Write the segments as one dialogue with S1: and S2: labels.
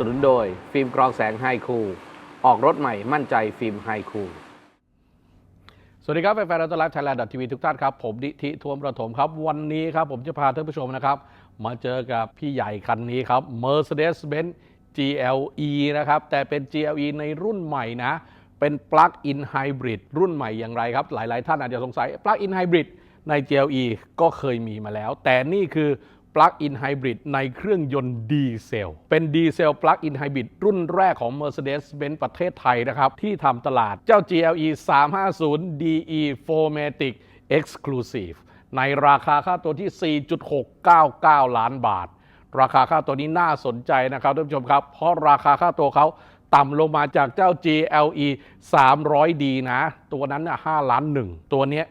S1: สนุนโดย ฟิล์มกรองแสงไฮคูลออกรถใหม่มั่นใจฟิล์มไฮคูลสวัสดีครับแฟนๆเราต้อนรับไทยแลนด์ทีวีทุกท่านครับ ผมดิธิทวมประถมครับ วันนี้ครับผมจะพาท่านผู้ชมนะครับ มาเจอกับพี่ใหญ่คันนี้ครับ Mercedes-Benz GLE นะครับ แต่เป็น GLE ในรุ่นใหม่นะ เป็น Plug-in Hybrid รุ่นใหม่อย่างไรครับ หลายๆ ท่านอาจจะสงสัย Plug-in Hybrid ใน GLE ก็เคยมีมาแล้ว แต่นี่คือ Plug-in Hybrid ในเครื่องยนต์ดีเซล เป็นดีเซล Plug-in Hybrid รุ่นแรกของ Mercedes-Benz ประเทศไทยนะครับ ที่ทำตลาดเจ้า GLE 350 DE 4matic Exclusive ในราคาค่าตัวที่ 4.699 ล้านบาท ราคาค่าตัวนี้น่าสนใจนะครับท่านผู้ชมครับ เพราะราคาค่าตัวเขา ต่ำลงมาจากเจ้า GLE 300D นะ ตัวนั้นน่ะ5ล้านหนึ่งตัวนี้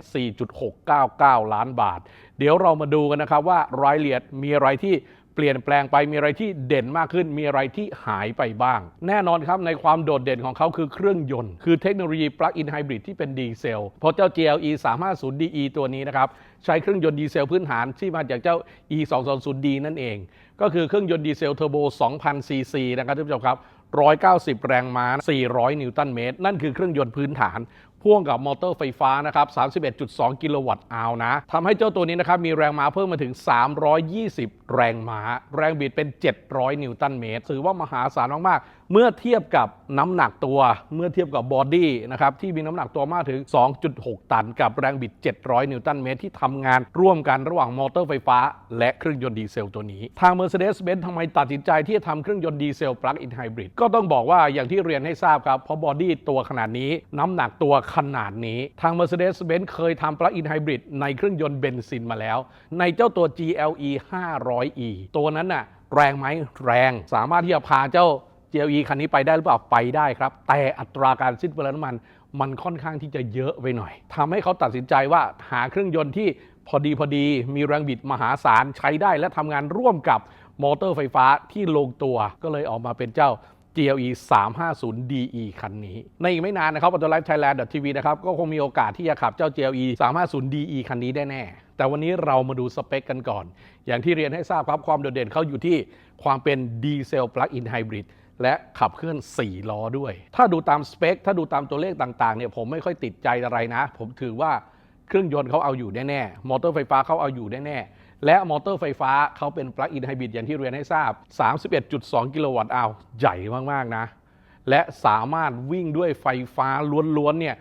S1: 4.699 ล้านบาท เดี๋ยวเรามาดูกันนะครับว่ารายละเอียดมีอะไรที่เปลี่ยนแปลงไปมีอะไรที่เด่นมากขึ้น มีอะไรที่หายไปบ้าง แน่นอนครับในความโดดเด่นของเขาคือเครื่องยนต์ คือเทคโนโลยี Plug-in Hybrid ที่เป็นดีเซลเพราะเจ้า GLE 350DE ตัวนี้นะครับ ใช้เครื่องยนต์ดีเซลพื้นฐานที่มาจากเจ้า E 2 2 0 D นั่นเอง ก็คือเครื่องยนต์ดีเซลเทอร์โบ 2,000ซีซีนะครับท่านผู้ชมครับ 190 แรงม้า 400 นิวตันเมตร นั่นคือเครื่องยนต์พื้นฐาน พ่วงกับมอเตอร์ไฟฟ้านะครับ 31.2 กิโลวัตต์อาวนะทำให้เจ้าตัวนี้นะครับมีแรงม้าเพิ่มมาถึง 320 แรงม้า แรงบิดเป็น 700 นิวตันเมตร ถือว่ามหาศาลมาก ๆ เมื่อเทียบกับน้ำหนักตัว เมื่อเทียบกับบอดี้นะครับที่มีน้ำหนักตัวมากถึง 2.6 ตัน กับแรงบิด 700 นิวตันเมตรที่ทำงานร่วมกันระหว่างมอเตอร์ไฟฟ้า และเครื่องยนต์ดีเซลตัวนี้ ทาง Mercedes-Benz ทำไมตัดสินใจที่จะทำเครื่องยนต์ดีเซล Plug-in Hybrid ก็ต้องบอกว่าอย่างที่เรียนให้ทราบครับเพราะบอดี้ตัวขนาดนี้น้ำหนักตัวขขนาดนี้ ทาง Mercedes-Benz เคยทำ Plug-in Hybrid ในเครื่องยนต์เบนซินมาแล้ว ในเจ้าตัว GLE 500E ตัวนั้นน่ะแรงไหมแรง สามารถที่จะพาเจ้า GLE คันนี้ไปได้หรือเปล่าไปได้ครับ แต่อัตราการสิ้นเปลืองน้ำมันมันค่อนข้างที่จะเยอะไปหน่อยทำให้เขาตัดสินใจว่าหาเครื่องยนต์ที่พอดีพอดี มีแรงบิดมหาศาลใช้ได้และทำงานร่วมกับมอเตอร์ไฟฟ้าที่ลงตัวก็เลยออกมาเป็นเจ้า GLE 350 DE คันนี้ ในอีกไม่นานนะครับอัตไลฟ์ไทยแลนด์ทีวีนะครับ ก็คงมีโอกาสที่จะขับเจ้า GLE 350 DE คันนี้ได้แน่ แต่วันนี้เรามาดูสเปคกันก่อน อย่างที่เรียนให้ทราบครับ ความโดดเด่นเขาอยู่ที่ความเป็นดีเซล Plug-in Hybrid และขับเคลื่อน 4 ล้อด้วย ถ้าดูตามสเปค ถ้าดูตามตัวเลขต่างๆ เนี่ย ผมไม่ค่อยติดใจอะไรนะ ผมถือว่าเครื่องยนต์เขาเอาอยู่แน่ๆ มอเตอร์ไฟฟ้าเขาเอาอยู่แน่ๆ และมอเตอร์ไฟฟ้าเขาเป็น Plug-in Hybrid อย่างที่เรียนให้ทราบ 31.2 กิโลวัตต์อาวใหญ่มาก ๆ นะ และสามารถวิ่งด้วยไฟฟ้าล้วน ๆ เนี่ย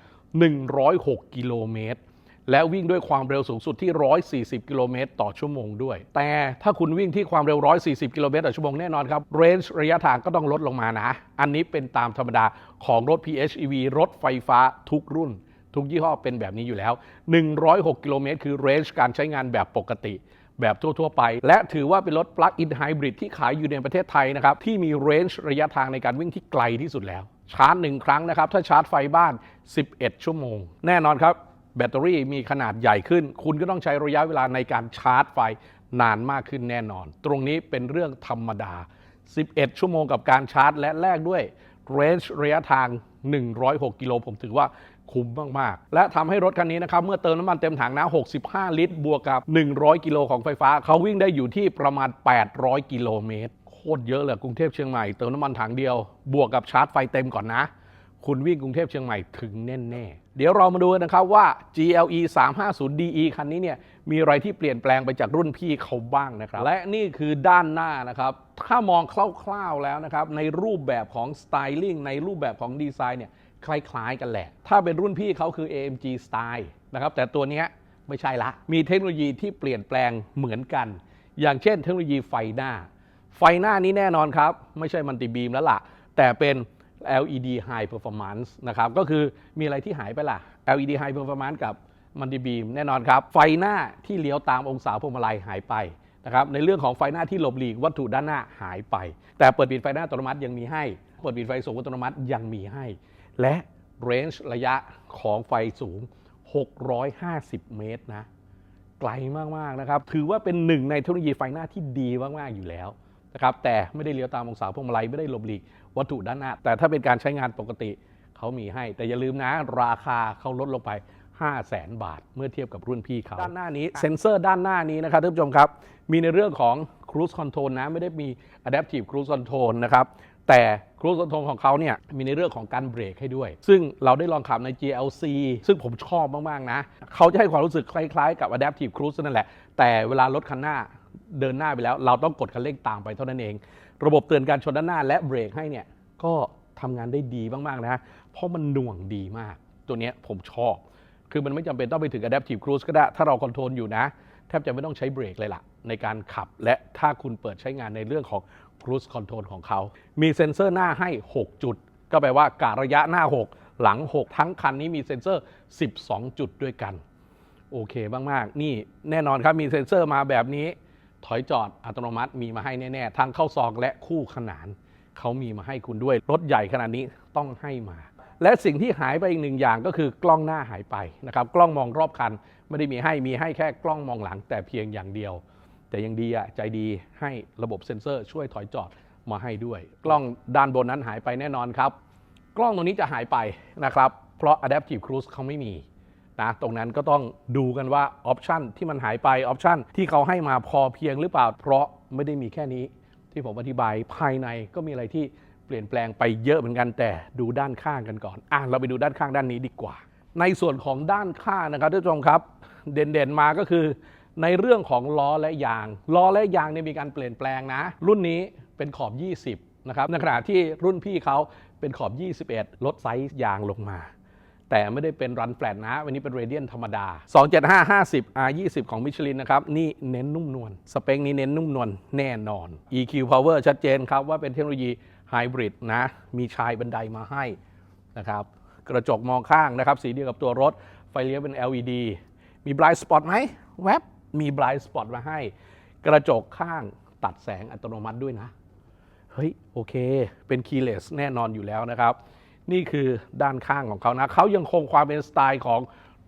S1: 106 กิโลเมตร และวิ่งด้วยความเร็วสูงสุดที่ 140 กิโลเมตรต่อชั่วโมงด้วย แต่ถ้าคุณวิ่งที่ความเร็ว 140 กิโลเมตรต่อชั่วโมงแน่นอนครับเรนจ์ระยะทางก็ต้องลดลงมานะ อันนี้เป็นตามธรรมดาของรถ PHEV รถไฟฟ้าทุกรุ่นทุกยี่ห้อเป็นแบบนี้อยู่แล้ว 106 กิโลเมตรคือเรนจ์การใช้งานแบบปกติ แบบทั่ว ๆ ไป และถือว่าเป็นรถ Plug-in Hybrid ที่ขายอยู่ในประเทศไทยนะครับ ที่มีเรนจ์ระยะทางในการวิ่งที่ไกลที่สุดแล้ว ชาร์จหนึ่งครั้งนะครับ ถ้าชาร์จไฟบ้าน 11 ชั่วโมง แน่นอนครับแบตเตอรี่มีขนาดใหญ่ขึ้น คุณก็ต้องใช้ระยะเวลาในการชาร์จไฟนานมากขึ้นแน่นอน ตรงนี้เป็นเรื่องธรรมดา 11 ชั่วโมงกับการชาร์จ และแลกด้วยเรนจ์ระยะทาง 106 กิโลผมถือว่า คุ้มมาก ๆ และทำให้รถคันนี้นะครับ เมื่อเติมน้ำมันเต็มถังนะ 65 ลิตร บวกกับ 100 กิโลของไฟฟ้า เขาวิ่งได้อยู่ที่ประมาณ 800 กิโลเมตร โคตรเยอะเลยกรุงเทพเชียงใหม่เติมน้ำมันถังเดียว บวกกับชาร์จไฟเต็มก่อนนะ คุณวิ่งกรุงเทพเชียงใหม่ถึงแน่ ๆ เดี๋ยวเรามาดูกันนะครับว่า GLE 350 DE คันนี้เนี่ย มีอะไรที่เปลี่ยนแปลงไปจากรุ่นพี่เขาบ้างนะครับ และนี่คือด้านหน้านะครับ ถ้ามองคร่าวๆแล้วนะครับ ในรูปแบบของสไตลิ่งในรูปแบบของดีไซน์เนี่ยคล้ายๆกันแหละ ถ้าเป็นรุ่นพี่เขาคือ AMG Style นะครับ แต่ตัวเนี้ยไม่ใช่ละ มีเทคโนโลยีที่เปลี่ยนแปลงเหมือนกัน อย่างเช่นเทคโนโลยีไฟหน้า ไฟหน้านี้แน่นอนครับ ไม่ใช่มันติบีมแล้วล่ะ แต่เป็น LED High Performance นะครับ ก็คือมีอะไรที่หายไปล่ะ LED High Performance กับ มันติบีมแน่นอนครับ ไฟหน้าที่เลี้ยวตามองศาพวงมาลัยหายไปนะครับในเรื่องของไฟหน้าที่หลบหลีกวัตถุด้านหน้าหายไป แต่เปิดปิดไฟหน้าอัตโนมัติยังมีให้ เปิดปิดไฟสูงอัตโนมัติยังมีให้ และเรนจ์ระยะของไฟสูง 650 เมตรนะไกลมาก ๆ นะครับ ถือว่าเป็นหนึ่งในเทคโนโลยีไฟหน้าที่ดีมาก ๆ อยู่แล้วนะครับแต่ไม่ได้เลี้ยวตามองศาพวงมาลัยไม่ได้หลบหลีกวัตถุด้านหน้า แต่ถ้าเป็นการใช้งานปกติเขามีให้ แต่อย่าลืมนะราคาเขาลดลงไป 5 0 0แสนบาท เมื่อเทียบกับรุ่นพี่เขาด้านหน้านี้เซ็นเซอร์ด้านหน้านี้นะครับท่านผู้ชมครับ มีในเรื่องของ Cruise Control นะ ไม่ได้มี Adaptive Cruise Control นะครับแต่ Cruise Control ของเขาเนี่ยมีในเรื่องของการเบรกให้ด้วย ซึ่งเราได้ลองขับใน GLC ซึ่งผมชอบมาก ๆ นะ เขาจะให้ความรู้สึกคล้าย ๆ กับ Adaptive Cruise นั่นแหละ แต่เวลารถคันหน้าเดินหน้าไปแล้ว เราต้องกดคันเร่งตามไปเท่านั้นเอง ระบบเตือนการชนด้านหน้าและเบรกให้เนี่ย ก็ทำงานได้ดีมาก ๆ นะ เพราะมันหน่วงดีมาก ตัวเนี้ยผมชอบ คือมันไม่จำเป็นต้องไปถึง Adaptive Cruise ก็ได้ ถ้าเราคอนโทรลอยู่นะ แทบจะไม่ต้องใช้เบรกเลยล่ะ ในการขับและถ้าคุณเปิดใช้งานในเรื่องของ Cruise Control ของเขา มีเซ็นเซอร์หน้าให้ 6 จุด ก็แปลว่ากะระยะหน้า 6 หลัง 6 ทั้งคันนี้มีเซ็นเซอร์ 12 จุดด้วยกัน โอเคมาก ๆ นี่แน่นอนครับมีเซ็นเซอร์มาแบบนี้ ถอยจอดอัตโนมัติมีมาให้แน่ ๆ ทั้งเข้าซองและคู่ขนานเขามีมาให้คุณด้วยรถใหญ่ขนาดนี้ต้องให้มา และสิ่งที่หายไปอีกหนึ่งอย่างก็คือกล้องหน้าหายไปนะครับกล้องมองรอบคันไม่ได้มีให้มีให้แค่กล้องมองหลังแต่เพียงอย่างเดียว แต่ยังดีอะใจดีให้ระบบเซ็นเซอร์ช่วยถอยจอดมาให้ด้วย กล้องด้านบนนั้นหายไปแน่นอนครับ กล้องตรงนี้จะหายไปนะครับ เพราะ Adaptive Cruise เขาไม่มีนะตรงนั้นก็ต้องดูกันว่าออปชันที่มันหายไปออปชันที่เขาให้มาพอเพียงหรือเปล่า เพราะไม่ได้มีแค่นี้ ที่ผมอธิบายภายในก็มีอะไรที่ เปลี่ยนแปลงไปเยอะเหมือนกันแต่ดูด้านข้างกันก่อนอะเราไปดูด้านข้างด้านนี้ดีกว่า ในส่วนของด้านข้างนะครับท่านผู้ชมครับ เด่นๆมาก็คือ ในเรื่องของล้อและยาง ล้อและยางเนี่ยมีการเปลี่ยนแปลงนะ รุ่นนี้เป็นขอบ 20 นะครับในขณะที่รุ่นพี่เขาเป็นขอบ 21 ลดไซส์ยางลงมา แต่ไม่ได้เป็นรันแฟลตนะ วันนี้เป็นเรเดียนธรรมดา 275 50 R 20ของมิชลินนะครับ นี่เน้นนุ่มนวล สเปคนี้เน้นนุ่มนวลแน่นอน EQ Power ชัดเจนครับว่าเป็นเทคโนโลยี ไฮบริดนะ มีชายบันไดมาให้นะครับกระจกมองข้างนะครับ สีเดียวกับตัวรถ ไฟเลี้ยวเป็น LED มี blind spot ไหมแวบมี blind spot มาให้ กระจกข้างตัดแสงอัตโนมัติด้วยนะ เฮ้ย โอเค เป็น keyless แน่นอนอยู่แล้วนะครับ นี่คือด้านข้างของเขานะ เขายังคงความเป็นสไตล์ของ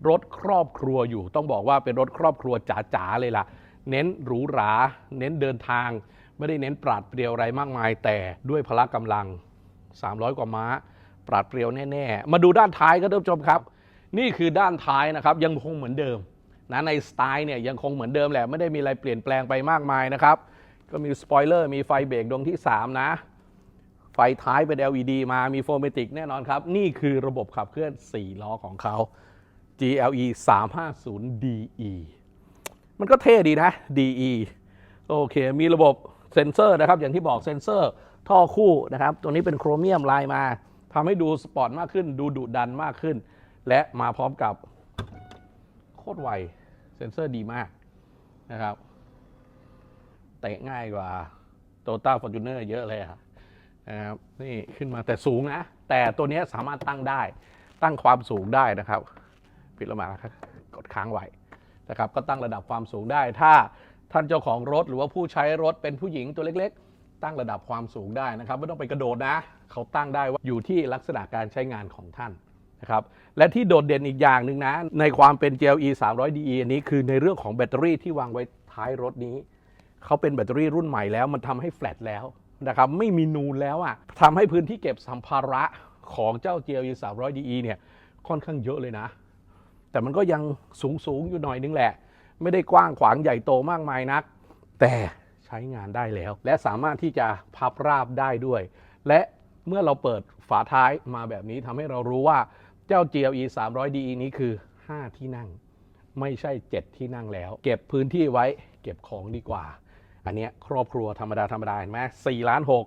S1: รถครอบครัวอยู่ ต้องบอกว่าเป็นรถครอบครัวจ๋าๆเลยล่ะ เน้นหรูหรา เน้นเดินทาง ไม่ได้เน้นปราดเปรียวอะไรมากมาย แต่ด้วยพละกำลัง 300 กว่าม้า ปราดเปรียวแน่ ๆ มาดูด้านท้ายก็ท่านผู้ชมครับ นี่คือด้านท้ายนะครับยังคงเหมือนเดิมนะในสไตล์เนี่ยยังคงเหมือนเดิมแหละไม่ได้มีอะไรเปลี่ยนแปลงไปมากมายนะครับก็มีสปอยเลอร์มีไฟเบรกดวงที่ 3 นะ ไฟท้ายเป็น LED มามีโฟมติกแน่นอนครับ นี่คือระบบขับเคลื่อน 4 ล้อของเขา GLE 350 DE มันก็เท่ดีนะ DE โอเค มีระบบ เซนเซอร์นะครับ อย่างที่บอกเซนเซอร์ท่อคู่นะครับ ตัวนี้เป็นโครเมียมลายมาทำให้ดูสปอร์ตมากขึ้น ดูดุดันมากขึ้น และมาพร้อมกับโคตรไวเซนเซอร์ดีมากนะครับเตะง่ายกว่าโตต้าฟอร์จูเนอร์เยอะเลยครับนะครับนี่ขึ้นมาแต่สูงนะ แต่ตัวนี้สามารถตั้งได้ตั้งความสูงได้นะครับ ปิดลงมาครับกดค้างไว้นะครับ ก็ตั้งระดับความสูงได้ถ้า ท่านเจ้าของรถหรือว่าผู้ใช้รถเป็นผู้หญิงตัวเล็ก ๆ ตั้งระดับความสูงได้นะครับ ไม่ต้องไปกระโดดนะ เขาตั้งได้ว่าอยู่ที่ลักษณะการใช้งานของท่านนะครับและที่โดดเด่นอีกอย่างหนึ่งนะ ในความเป็น GLE 300 DE อันนี้คือในเรื่องของแบตเตอรี่ที่วางไว้ท้ายรถนี้ เขาเป็นแบตเตอรี่รุ่นใหม่แล้ว มันทำให้แฟลตแล้วนะครับไม่มีนูนแล้วอะ่ะทำให้พื้นที่เก็บสัมภาระของเจ้า GLE 300 DE เนี่ยค่อนข้างเยอะเลยนะ แต่มันก็ยังสูงสูงๆอยู่หน่อยนึงแหละ ไม่ได้กว้างขวางใหญ่โตมากมายนัก แต่ใช้งานได้แล้ว และสามารถที่จะพับราบได้ด้วย และเมื่อเราเปิดฝาท้ายมาแบบนี้ทำให้เรารู้ว่าเจ้า GLE 300 DE นี้คือ 5 ที่นั่ง ไม่ใช่ 7 ที่นั่งแล้ว เก็บพื้นที่ไว้เก็บของดีกว่า อันนี้ครอบครัวธรรมดาธรรมดาเห็นไหมสี่ล้านหก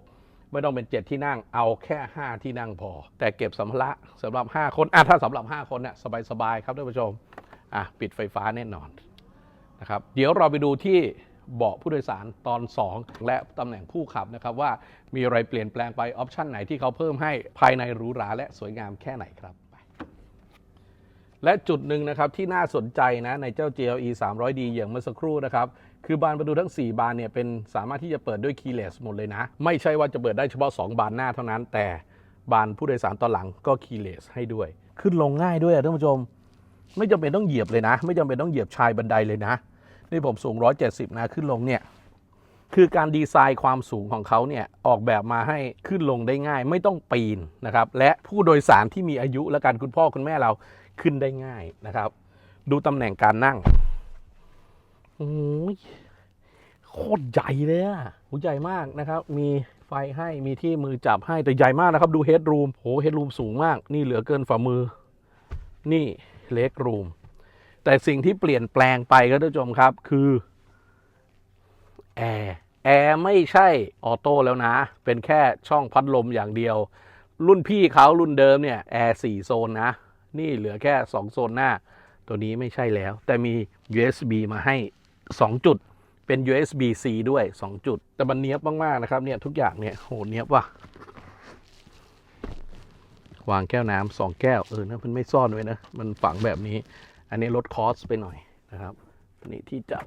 S1: ไม่ต้องเป็น 7 ที่นั่งเอาแค่ 5 ที่นั่งพอ แต่เก็บสัมภาระสำหรับ 5 คนอะถ้าสำหรับ 5 คนเนี่ยสบายๆครับท่านผู้ชมอะปิดไฟฟ้าแน่นอน นะครับเดี๋ยวเราไปดูที่เบาะผู้โดยสารตอน 2 และตำแหน่งผู้ขับนะครับว่ามีอะไรเปลี่ยนแปลงไปออปชันไหนที่เขาเพิ่มให้ภายในหรูหราและสวยงามแค่ไหนครับไปและจุดหนึ่งนะครับที่น่าสนใจนะในเจ้า GLE 300D อย่างเมื่อสักครู่นะครับคือบานประตูทั้ง 4 บานเนี่ยเป็นสามารถที่จะเปิดด้วย keyless หมดเลยนะ ไม่ใช่ว่าจะเปิดได้เฉพาะ 2 บานหน้าเท่านั้น แต่บานผู้โดยสารตอนหลังก็ keyless ให้ด้วย ขึ้นลงง่ายด้วยอะท่านผู้ชม ไม่จำเป็นต้องเหยียบเลยนะ ไม่จำเป็นต้องเหยียบชายบันไดเลยนะ นี่ผมสูง 170 นะขึ้นลงเนี่ยคือการดีไซน์ความสูงของเขาเนี่ยออกแบบมาให้ขึ้นลงได้ง่าย ไม่ต้องปีนนะครับและผู้โดยสารที่มีอายุและการคุณพ่อคุณแม่เราขึ้นได้ง่ายนะครับ ดูตำแหน่งการนั่งโอ้ยโคตรใหญ่เลยอะโหใหญ่มากนะครับ มีไฟให้มีที่มือจับให้แต่ใหญ่มากนะครับ ดูเฮดรูมโหเฮดรูมสูงมาก นี่เหลือเกินฝ่ามือ นี่เล็กรูม แต่สิ่งที่เปลี่ยนแปลงไปครับท่านผู้ชมครับคือแอร์แอร์ไม่ใช่ออโต้แล้วนะ เป็นแค่ช่องพัดลมอย่างเดียว รุ่นพี่เขารุ่นเดิมเนี่ยแอร์4โซนนะ นี่เหลือแค่ 2 โซนหน้า ตัวนี้ไม่ใช่แล้ว แต่มี USB มาให้ 2 จุด เป็น USB C ด้วย 2 จุด แต่มันเนี้ยบมาก ๆ นะครับเนี่ยทุกอย่างเนี่ยโหเนี้ยบว่ะวางแก้วน้ำสองแก้วเออนะมันไม่ซ่อนไว้นะ มันฝังแบบนี้ อันนี้ลดคอสไปหน่อยนะครับอันนี้ที่จับ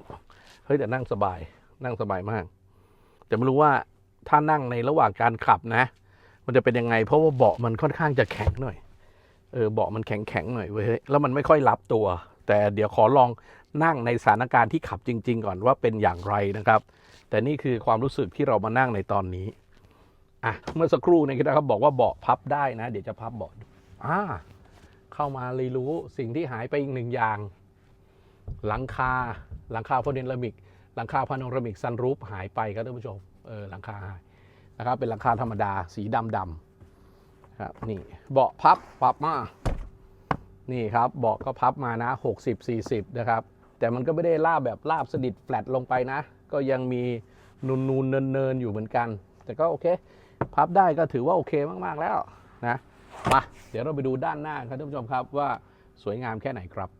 S1: เฮ้ยแต่นั่งสบายนั่งสบายมาก แต่ไม่รู้ว่าถ้านั่งในระหว่างการขับนะ มันจะเป็นยังไง เพราะว่าเบาะมันค่อนข้างจะแข็งหน่อยเออเบาะมันแข็งแข็งหน่อยเว้ยแล้วมันไม่ค่อยรับตัว แต่เดี๋ยวขอลองนั่งในสถานการณ์ที่ขับจริง ๆ ก่อนว่าเป็นอย่างไรนะครับ แต่นี่คือความรู้สึกที่เรามานั่งในตอนนี้อะเมื่อสักครู่เนยนะครับบอกว่าเบาะพับได้นะ เดี๋ยวจะพับเบาะดูอ่า เข้ามาเลยนรู้สิ่งที่หายไปอีกหนึ่งอย่าง หลังคาหลังคาพาโนรามิก หลังคาพาโนรามิกซันรูฟหายไปครับท่านผู้ชมเออหลังคาหายนะครับเป็นหลังคาธรรมดาสีดำดำครับนี่เบาะพับพับมานี่ครับเบาะก็พับมานะ 60 40 นะครับ แต่มันก็ไม่ได้ลาบแบบลาบสนิทแฟลตลงไปนะ ก็ยังมีนูนนูนเนินเนินอยู่เหมือนกัน แต่ก็โอเค พับได้ก็ถือว่าโอเคมาก ๆ แล้วนะ มาเดี๋ยวเราไปดูด้านหน้าครับท่านผู้ชมครับว่าสวยงามแค่ไหนครับ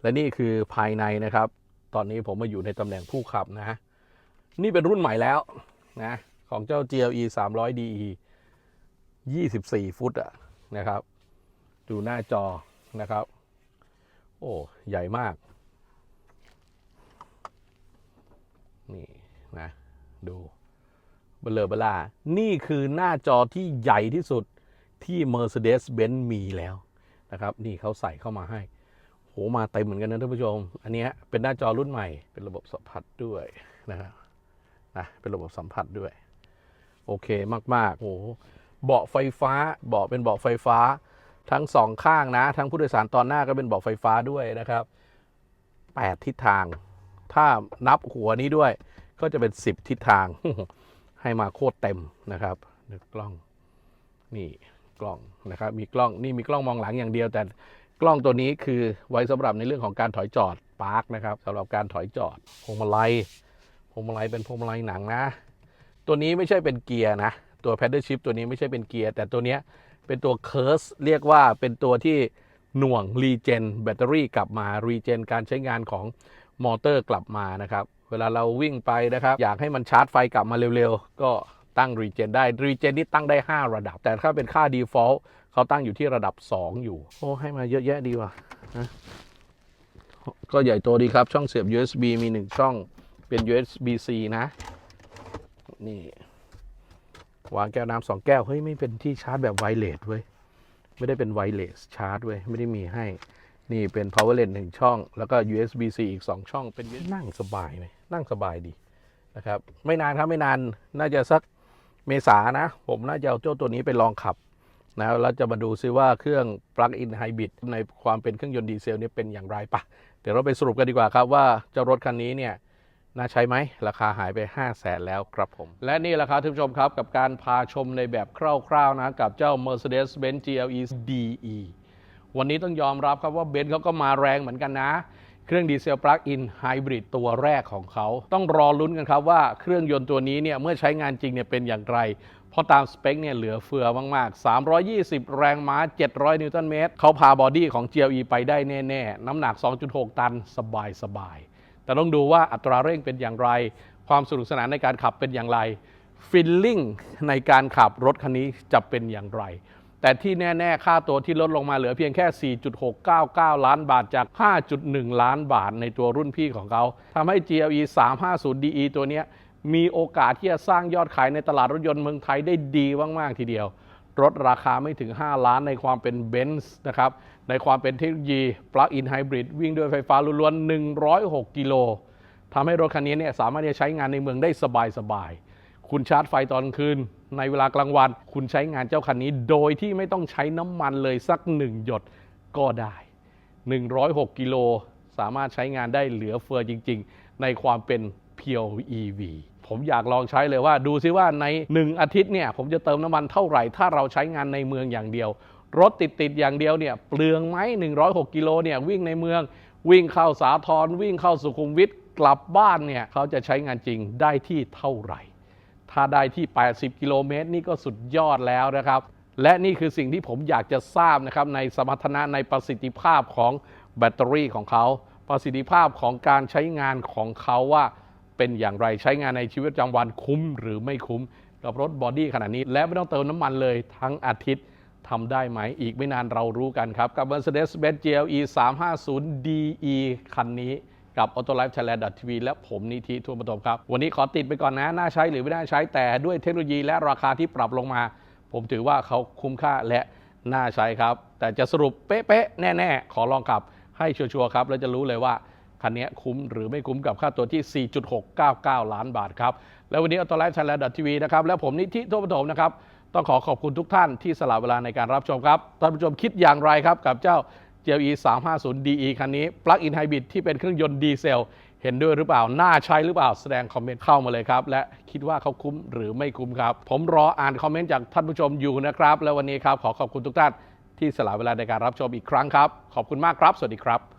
S1: และนี่คือภายในนะครับ ตอนนี้ผมมาอยู่ในตำแหน่งผู้ขับนะ นี่เป็นรุ่นใหม่แล้วนะ ของเจ้า GLE 300 DE 24 ฟุตอะนะครับ ดูหน้าจอนะครับ โอ้ ใหญ่มาก นี่นะดูเบลเบล่า นี่คือหน้าจอที่ใหญ่ที่สุดที่ Mercedes-Benz มีแล้วนะครับ นี่เขาใส่เข้ามาให้ โหมาเต็มเหมือนกันนะท่านผู้ชม อันนี้เป็นหน้าจอรุ่นใหม่เป็นระบบสัมผัสด้วยนะครับนะเป็นระบบสัมผัสด้วย โอเคมากๆโอ้โหเบาะไฟฟ้าเบาะเป็นเบาะไฟฟ้าทั้งสองข้างนะ ทั้งผู้โดยสารตอนหน้าก็เป็นเบาะไฟฟ้าด้วยนะครับ 8 ทิศทาง ถ้านับหัวนี้ด้วย ก็จะเป็น 10 ทิศทาง ให้มาโคตรเต็มนะครับนึกกล้องนี่กล้องนะครับ มีกล้องนี่มีกล้องมองหลังอย่างเดียว แต่กล้องตัวนี้คือไว้สำหรับในเรื่องของการถอยจอดปาร์คนะครับสำหรับการถอยจอดพวงมาลัยพวงมาลัยเป็นพวงมาลัยหนังนะ ตัวนี้ไม่ใช่เป็นเกียร์นะ ตัว paddle shift ตัวนี้ไม่ใช่เป็นเกียร์ แต่ตัวเนี้ยเป็นตัว curse เรียกว่าเป็นตัวที่หน่วง regen แบตเตอรี่กลับมา regen การใช้งานของ มอเตอร์กลับมานะครับ เวลาเราวิ่งไปนะครับ อยากให้มันชาร์จไฟกลับมาเร็วๆ ก็ตั้ง regen ได้ regen นี่ตั้งได้ 5 ระดับ แต่ถ้าเป็นค่า default เขาตั้งอยู่ที่ระดับ 2 อยู่ โอ้ ให้มาเยอะแยะดีว่ะนะก็ใหญ่โตดีครับ ช่องเสียบ USB มี 1 ช่องเป็น USB C นะ นี่ วางแก้วน้ำสองแก้ว เฮ้ย ไม่เป็นที่ชาร์จแบบไวเลสเว้ย ไม่ได้เป็นไวเลสชาร์จเว้ย ไม่ได้มีให้ นี่เป็น power lens หนึ่งช่อง แล้วก็ USB C อีก 2 ช่อง เป็นนั่งสบายไหมนั่งสบายดีนะครับ ไม่นานครับไม่นาน น่าจะสักเมษานะ ผมน่าจะเอาเจ้าตัวนี้ไปลองขับนะแล้วจะมาดูซิว่าเครื่อง plug-in hybrid ในความเป็นเครื่องยนต์ดีเซลนี่เป็นอย่างไรปะ เดี๋ยวเราไปสรุปกันดีกว่าครับว่าเจ้ารถคันนี้เนี่ยน่าใช้ไหม ราคาหายไป 5 0 0แสนแล้วครับผม และนี่แหละครับท่านผู้ชมครับกับการพาชมในแบบคร่าวๆนะกับเจ้า Mercedes-Benz GLE DE วันนี้ต้องยอมรับครับว่าเบนซ์เขาก็มาแรงเหมือนกันนะ เครื่องดีเซลปลั๊กอินไฮบริดตัวแรกของเขา ต้องรอลุ้นกันครับว่าเครื่องยนต์ตัวนี้เนี่ยเมื่อใช้งานจริงเนี่ยเป็นอย่างไรเพราะตามสเปคเนี่ยเหลือเฟือมาก ๆ 320 แรงม้า 700 นิวตันเมตร เขาพาบอดี้ของ GLE ไปได้แน่ ๆ น้ำหนัก 2.6 ตัน สบาย ๆ แต่ต้องดูว่าอัตราเร่งเป็นอย่างไร ความสนุกสนานในการขับเป็นอย่างไร ฟิลลิ่งในการขับรถคันนี้จะเป็นอย่างไร แต่ที่แน่ ๆ ค่าตัวที่ลดลงมาเหลือเพียงแค่ 4.699 ล้านบาทจาก 5.1 ล้านบาทในตัวรุ่นพี่ของเขาทำให้ GLE 350 DE ตัวนี้มีโอกาสที่จะสร้างยอดขายในตลาดรถยนต์เมืองไทยได้ดีมาก ๆ ทีเดียว รถราคาไม่ถึง 5 ล้านในความเป็นเบนซ์นะครับ ในความเป็นเทคโนโลยี Plug-in Hybrid วิ่งด้วยไฟฟ้าล้วนๆ106 กิโลทำให้รถคันนี้เนี่ยสามารถที่จะใช้งานในเมืองได้สบายๆ คุณชาร์จไฟตอนคืน ในเวลากลางวัน คุณใช้งานเจ้าคันนี้ โดยที่ไม่ต้องใช้น้ำมันเลยสักหนึ่งหยดก็ได้ 106 กิโลสามารถใช้งานได้เหลือเฟือจริง ๆ ในความเป็นเพียว EV ผมอยากลองใช้เลยว่าดูซิว่าใน 1 อาทิตย์เนี่ยผมจะเติมน้ำมันเท่าไหร่ ถ้าเราใช้งานในเมืองอย่างเดียว รถติดติดๆอย่างเดียวเนี่ยเปลืองไหม106 กิโลเนี่ยวิ่งในเมือง วิ่งเข้าสาทรวิ่งเข้าสุขุมวิทกลับบ้านเนี่ยเขาจะใช้งานจริงได้ที่เท่าไหร่ ถ้าได้ที่ 80 กิโลเมตร นี่ก็สุดยอดแล้วนะครับ และนี่คือสิ่งที่ผมอยากจะทราบนะครับ ในสมรรถนะในประสิทธิภาพของแบตเตอรี่ของเขา ประสิทธิภาพของการใช้งานของเขาว่าเป็นอย่างไรใช้งานในชีวิตประจำวันคุ้มหรือไม่คุ้ม กับรถบอดี้ขนาดนี้ และไม่ต้องเติมน้ำมันเลยทั้งอาทิตย์ทำได้ไหม อีกไม่นานเรารู้กันครับ กับ Mercedes-Benz GLE 350 DE คันนี้ กับ Autolife Thailand TV และผมนิธิทั่วประตมครับ วันนี้ขอติดไปก่อนนะ น่าใช้หรือไม่น่าใช้แต่ด้วยเทคโนโลยีและราคาที่ปรับลงมา ผมถือว่าเขาคุ้มค่าและน่าใช้ครับ แต่จะสรุปเป๊ะๆแน่ ๆ ขอลองขับให้ชัวร์ๆครับ แล้วจะรู้เลยว่าคันนี้คุ้มหรือไม่คุ้มกับค่าตัวที่ 4.699 ล้านบาทครับ แล้ววันนี้ Autolife Thailand TV นะครับ และผมนิธิทั่วประถมนะครับต้องขอขอบคุณทุกท่านที่สละเวลาในการรับชมครับท่านผู้ชมคิดอย่างไรครับกับเจ้า GLE 350 DE คันนี้ Plug-in Hybrid ที่เป็นเครื่องยนต์ดีเซล เห็นด้วยหรือเปล่า น่าใช้หรือเปล่า แสดงคอมเมนต์เข้ามาเลยครับ และคิดว่าเขาคุ้มหรือไม่คุ้มครับ ผมรออ่านคอมเมนต์จากท่านผู้ชมอยู่นะครับ และวันนี้ครับขอขอบคุณทุกท่านที่สละเวลาในการรับชมอีกครั้งครับ ขอบคุณมากครับ สวัสดีครับ